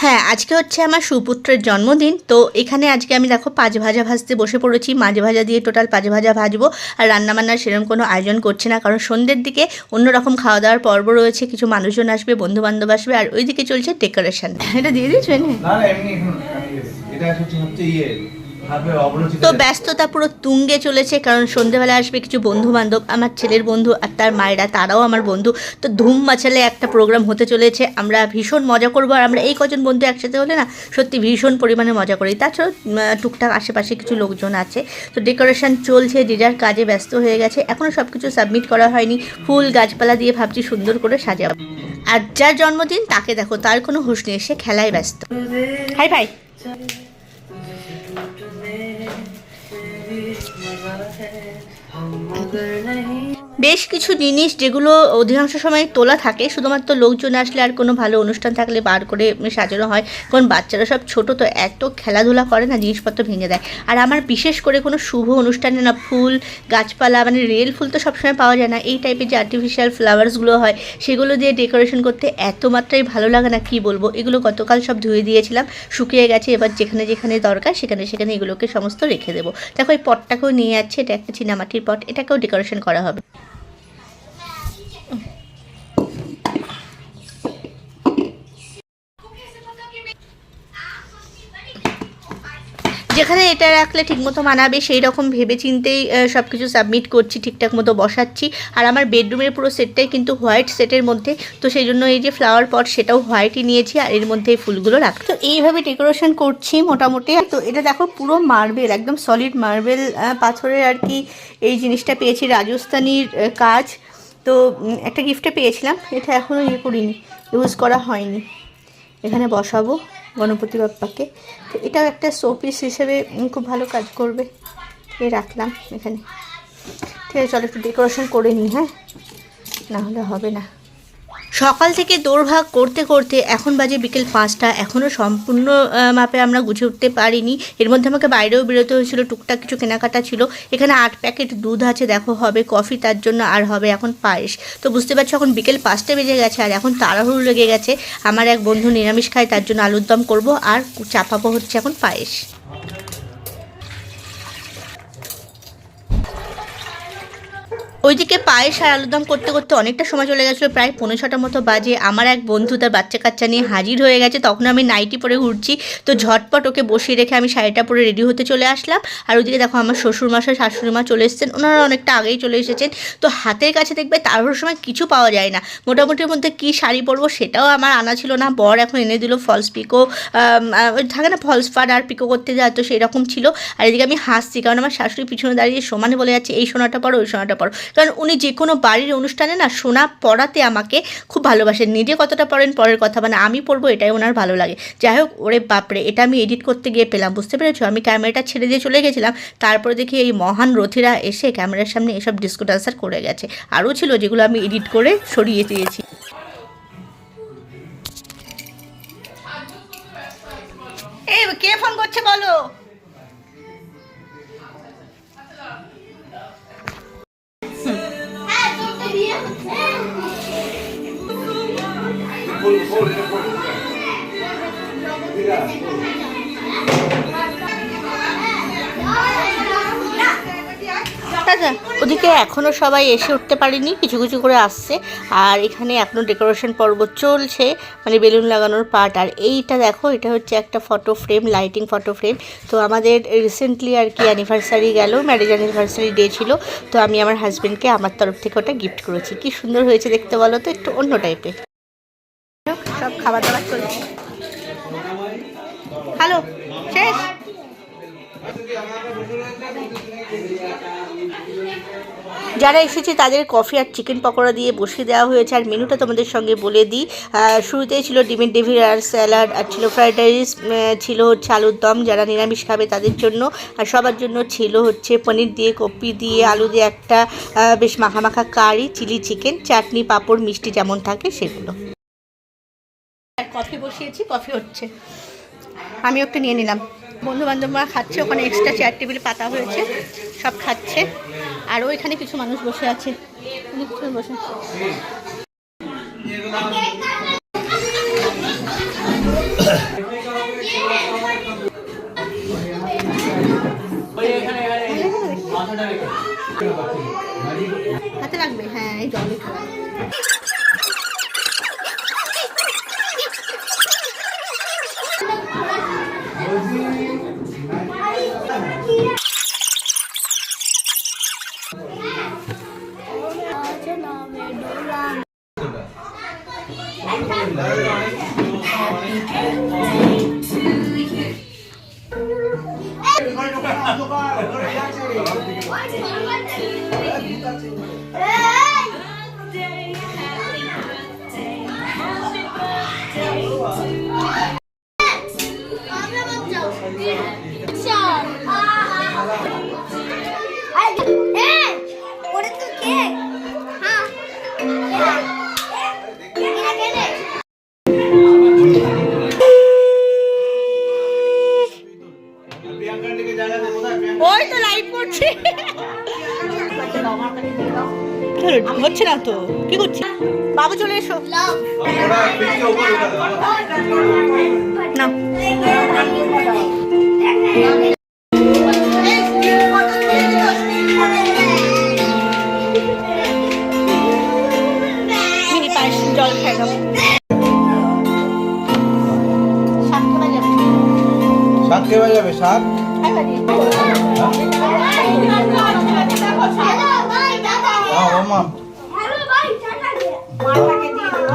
হ্যাঁ আজকে হচ্ছে আমার সুপুত্রের জন্মদিন। তো এখানে আজকে আমি দেখো পাঁচ ভাজা ভাজতে বসে পড়েছি। মাছ ভাজা দিয়ে টোটাল পাঁচ ভাজা ভাজবো। আর রান্নাবান্নার সেরকম কোনো আয়োজন করছে না। কারণ সন্ধ্যের দিকে অন্যরকম খাওয়া দাওয়ার পর্ব রয়েছে। কিছু মানুষজন আসবে বন্ধু বান্ধব আসবে। আর ওইদিকে চলছে ডেকোরেশন। এটা দিয়ে দিয়েছ না না এমনি এটা হচ্ছে হচ্ছে ইয়ে। ভাবে অবরোচিত তো ব্যস্ততা পুরো তুঙ্গে চলেছে কারণ সন্ধেবেলা আসবে কিছু বন্ধু বান্ধব আমার ছেলের বন্ধু আর তার মায়েরা তারাও আমার বন্ধু। তো ধুম মাচালে একটা প্রোগ্রাম হতে চলেছে আমরা ভীষণ মজা করব আর আমরা এই কজন বন্ধু একসাথে হলে না সত্যি ভীষণ পরিমাণে মজা করি। তাছাড়াও টুকটাক আশেপাশে কিছু লোকজন আছে। তো ডেকোরেশন চলছে যে যার কাজে ব্যস্ত হয়ে গেছে এখনও সব কিছু সাবমিট করা হয়নি। ফুল গাছপালা দিয়ে ভাবছি সুন্দর করে সাজাবো। আর যার জন্মদিন তাকে দেখো তার কোনো হুশ নেই সে খেলায় ব্যস্ত। হাই ভাই। another name. বেশ কিছু জিনিস যেগুলো অধিকাংশ সময় তোলা থাকে, শুধুমাত্র লোকজন আসলে আর কোনো ভালো অনুষ্ঠান থাকলে বার করে সাজানো হয়। কারণ বাচ্চারা সব ছোট, তো এত খেলাধুলা করে না, জিনিসপত্র ভেঙে দেয়। আর আমার বিশেষ করে কোনো শুভ অনুষ্ঠানে না, ফুল, গাছপালা মানে রিয়েল ফুল তো সবসময় পাওয়া যায় না। এই টাইপের যে আর্টিফিশিয়াল ফ্লাওয়ার্সগুলো হয়, সেগুলো দিয়ে ডেকোরেশন করতে এত মাত্রায় ভালো লাগে না, কি বলব? এগুলো গতকাল সব ধুয়ে দিয়েছিলাম, শুকিয়ে গেছে, এবার যেখানে যেখানে দরকার সেখানে সেখানে এগুলোকে সমস্ত রেখে দেবো। দেখো, এই পটটাকেও নিয়ে যাচ্ছে, এটা একটা চিনামাটির পট এটাকেও ডেকোরেশন করা হবে। যেখানে এটা রাখলে ঠিকমতো মানাবে সেই রকম ভেবে চিন্তেই সব কিছু সাবমিট করছি, ঠিকঠাক মতো বসাচ্ছি। আর আমার বেডরুমের পুরো সেটটাই কিন্তু হোয়াইট সেটের মধ্যে। তো সেই জন্য এই যে ফ্লাওয়ার পট সেটাও হোয়াইটই নিয়েছি আর এর মধ্যে এই ফুলগুলো রাখ তো এইভাবে ডেকোরেশন করছি মোটামুটি। তো এটা দেখো পুরো মার্বেল একদম সলিড মার্বেল পাথরের আর কি এই জিনিসটা পেয়েছি, রাজস্থানির কাজ। তো একটা গিফটে পেয়েছিলাম, এটা এখনও ইয়ে করিনি ইউজ করা হয়নি। এখানে বসাবো। গণপতি বাপ্পাকে তো এটাও একটা শোপিস হিসেবে খুব ভালো কাজ করবে। এ রাখলাম এখানে। ঠিক আছে, চলো একটু ডেকোরেশন করে নিই হ্যাঁ? নাহলে হবে না। সকাল থেকে দৌড়ভাগ করতে করতে এখন বাজে বিকেল পাঁচটা। এখনও সম্পূর্ণ মাপে আমরা গুছে উঠতে পারিনি। এর মধ্যে আমাকে বাইরেও বেরোতে হয়েছিল, টুকটাক কিছু কেনাকাটা ছিল। এখানে আট প্যাকেট দুধ আছে, দেখো হবে, কফি তার জন্য আর হবে এখন পায়েস। তো বুঝতে পারছ, এখন বিকেল পাঁচটা বেজে গেছে আর এখন তাড়াহুড়ো লেগে গেছে। আমার এক বন্ধু নিরামিষ খায়, তার জন্য আলুর দম করব আর চাপাবো হচ্ছে এখন পায়েস। ওইদিকে পায়েস আর আলুরদম করতে করতে অনেকটা সময় চলে গেছিল, প্রায় পনেরো ছটার মতো বাজে। আমার এক বন্ধু তার বাচ্চা কাচ্চা নিয়ে হাজির হয়ে গেছে, তখন আমি নাইটি পরে ঘুরছি। তো ঝটপট ওকে বসিয়ে রেখে আমি শাড়িটা পরে রেডি হতে চলে আসলাম। আর ওইদিকে দেখো আমার শ্বশুর মশাই শাশুড়ি মা চলে এসেছেন, ওনারা অনেকটা আগেই চলে এসেছেন। তো হাতের কাছে দেখবে তারপর সময় কিছু পাওয়া যায় না। মোটামুটির মধ্যে কী শাড়ি পরবো সেটাও আমার আনা ছিল না। বর এখন এনে দিল ফলস পিকো থাকে না ফলস পাড় আর পিকো করতে যায়, তো সেই রকম ছিল। আর এদিকে আমি হাসছি, কারণ আমার শাশুড়ি পিছনে দাঁড়িয়ে সমানে বলে যাচ্ছে, এই সোনাটা পড়ো ওই সোনাটা পড়ো কারণ উনি যে কোনো বাড়ির অনুষ্ঠানে না সোনা পড়াতে আমাকে খুব ভালোবাসেন। নিজে কতটা পড়েন পরের কথা মানে আমি পড়ব এটাই ওনার ভালো লাগে। যাই হোক, ওরে বাপরে, এটা আমি এডিট করতে গিয়ে পেলাম, বুঝতে পেরেছ? আমি ক্যামেরাটা ছেড়ে দিয়ে চলে গেছিলাম, তারপরে দেখি এই মহান রথীরা এসে ক্যামেরার সামনে এসব ডিস্কো ডান্সার করে গেছে। আরও ছিল যেগুলো আমি এডিট করে সরিয়ে দিয়েছি। কে ফোন করছে বলো? ওদিকে এখনও সবাই এসে উঠতে পারেনি, কিছু কিছু করে আসছে। আর এখানে এখনও ডেকোরেশন পর্ব চলছে মানে বেলুন লাগানোর পার্ট আর এইটা দেখো, এটা হচ্ছে একটা photo frame lighting photo frame তো আমাদের রিসেন্টলি আর কি অ্যানিভার্সারি গেল ম্যারেজ অ্যানিভার্সারি ডে ছিল। তো আমি আমার হাজব্যান্ডকে আমার তরফ থেকে ওটা গিফট করেছি। কি সুন্দর হয়েছে দেখতে বলো তো, একটু অন্য টাইপের সব খাবার দাবার যারা এসেছে, তাদের কফি আর চিকেন পকোড়া দিয়ে বসিয়ে দেওয়া হয়েছে। আর মেনুটা তোমাদের সঙ্গে বলে দিই। শুরুতেই ছিল ডিমের ডেভির আর স্যালাড আর ছিল ফ্রাইড রাইস ছিল হচ্ছে আলুর দম। যারা নিরামিষ খাবে, তাদের জন্য। আর সবার জন্য ছিল হচ্ছে পনির দিয়ে, কপি দিয়ে, আলু দিয়ে একটা বেশ মাখা মাখা কারি চিলি চিকেন চাটনি, পাঁপড়, মিষ্টি যেমন থাকে সেগুলো। কফি বসিয়েছি কফি হচ্ছে। আমি একটা নিয়ে নিলাম। বন্ধুবান্ধবরা খাচ্ছে, ওখানে এক্সট্রা চেয়ার টেবিল পাতা হয়েছে, সব খাচ্ছে। আর ওইখানে কিছু মানুষ বসে আছে। বসে হাতে লাগবে হ্যাঁ এই জলে। ওটা তো কেক হ্যাঁ কেক না তো? কি করছি বাবু চলে এসো। না। জল খাই শাক হ্যাঁ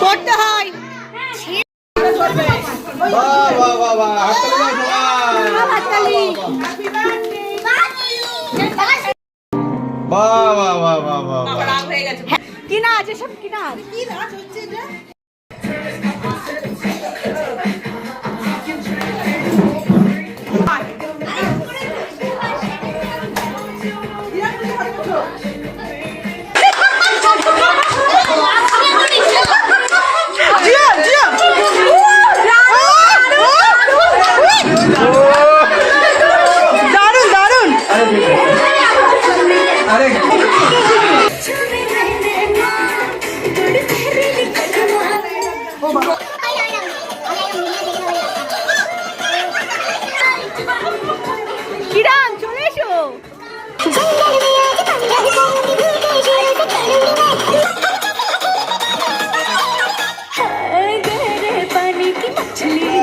পড়তে হয় বাহ বাহ বাহ বাহ। হাততালি। দাও হাততালি। বাহ বাহ বাহ বাহ বাহ গেছে। কি না আছে সব কি না কি দারুণ to Italy.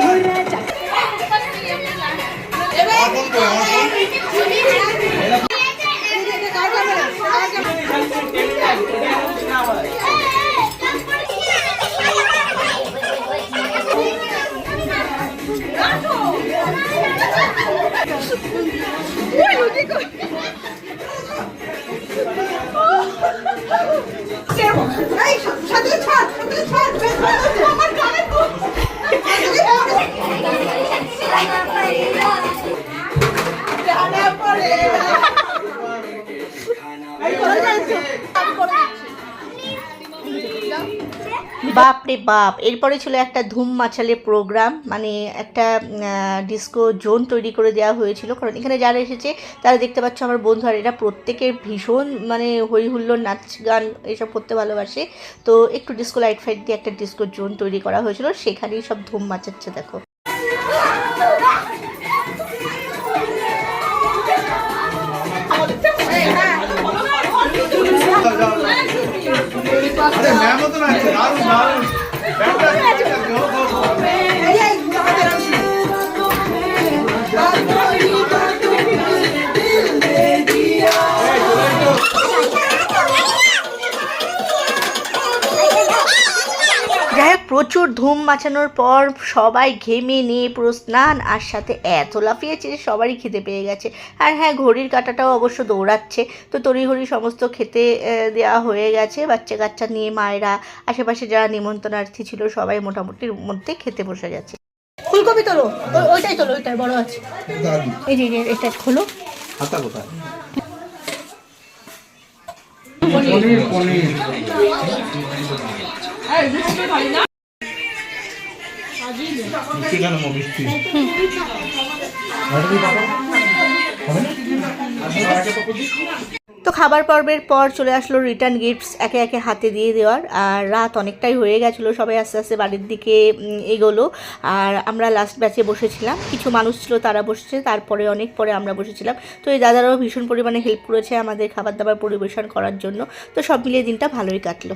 বাপ রে বাপ। এরপরে ছিল একটা ধুম মাছালে প্রোগ্রাম মানে একটা ডিস্কো জোন তৈরি করে দেওয়া হয়েছিল। কারণ এখানে যারা এসেছে, তারা দেখতে পাচ্ছ আমার বন্ধু আর এরা প্রত্যেকের ভীষণ মানে হই হুল্লোড় নাচ গান এসব করতে ভালোবাসে। তো একটু ডিস্কো লাইট ফাইট দিয়ে একটা ডিস্কো জোন তৈরি করা হয়েছিল। সেখানেই সব ধুম মাচাচ্ছে, দেখো। প্রচুর ধুম মাচানোর পর সবাই ঘেমে নিয়ে পুরো স্নান আর সাথে এত লাফিয়েছে যে সবারই খেতে পেয়ে গেছে। আর হ্যাঁ ঘড়ির কাঁটাটাও অবশ্য দৌড়াচ্ছে। তো তড়িঘড়ি সমস্ত খেতে দেওয়া হয়ে গেছে। বাচ্চা কাচ্চা নিয়ে মায়েরা আশেপাশে যারা নিমন্ত্রণার্থী ছিল সবাই মোটামুটির মধ্যে খেতে বসে গেছে। ফুলকপি তোলো। ওইটাই তোলো ওইটাই বড় আছে। এই যে এটা খোলো। হাতা কোথায়? মিষ্টি তো খাবার পর্বের পর চলে আসলো রিটার্ন গিফটস একে একে হাতে দিয়ে দেওয়ার, আর রাত অনেকটাই হয়ে গেছিল, সবাই আস্তে আস্তে বাড়ির দিকে এগোলো। আর আমরা লাস্ট ব্যাচে বসেছিলাম। কিছু মানুষ ছিল, তারা বসেছে, তারপরে অনেক পরে আমরা বসেছিলাম। তো এই দাদারাও ভীষণ পরিমাণে হেল্প করেছে আমাদের খাবার দাবার পরিবেশন করার জন্য। তো সব মিলিয়ে দিনটা ভালোই কাটলো।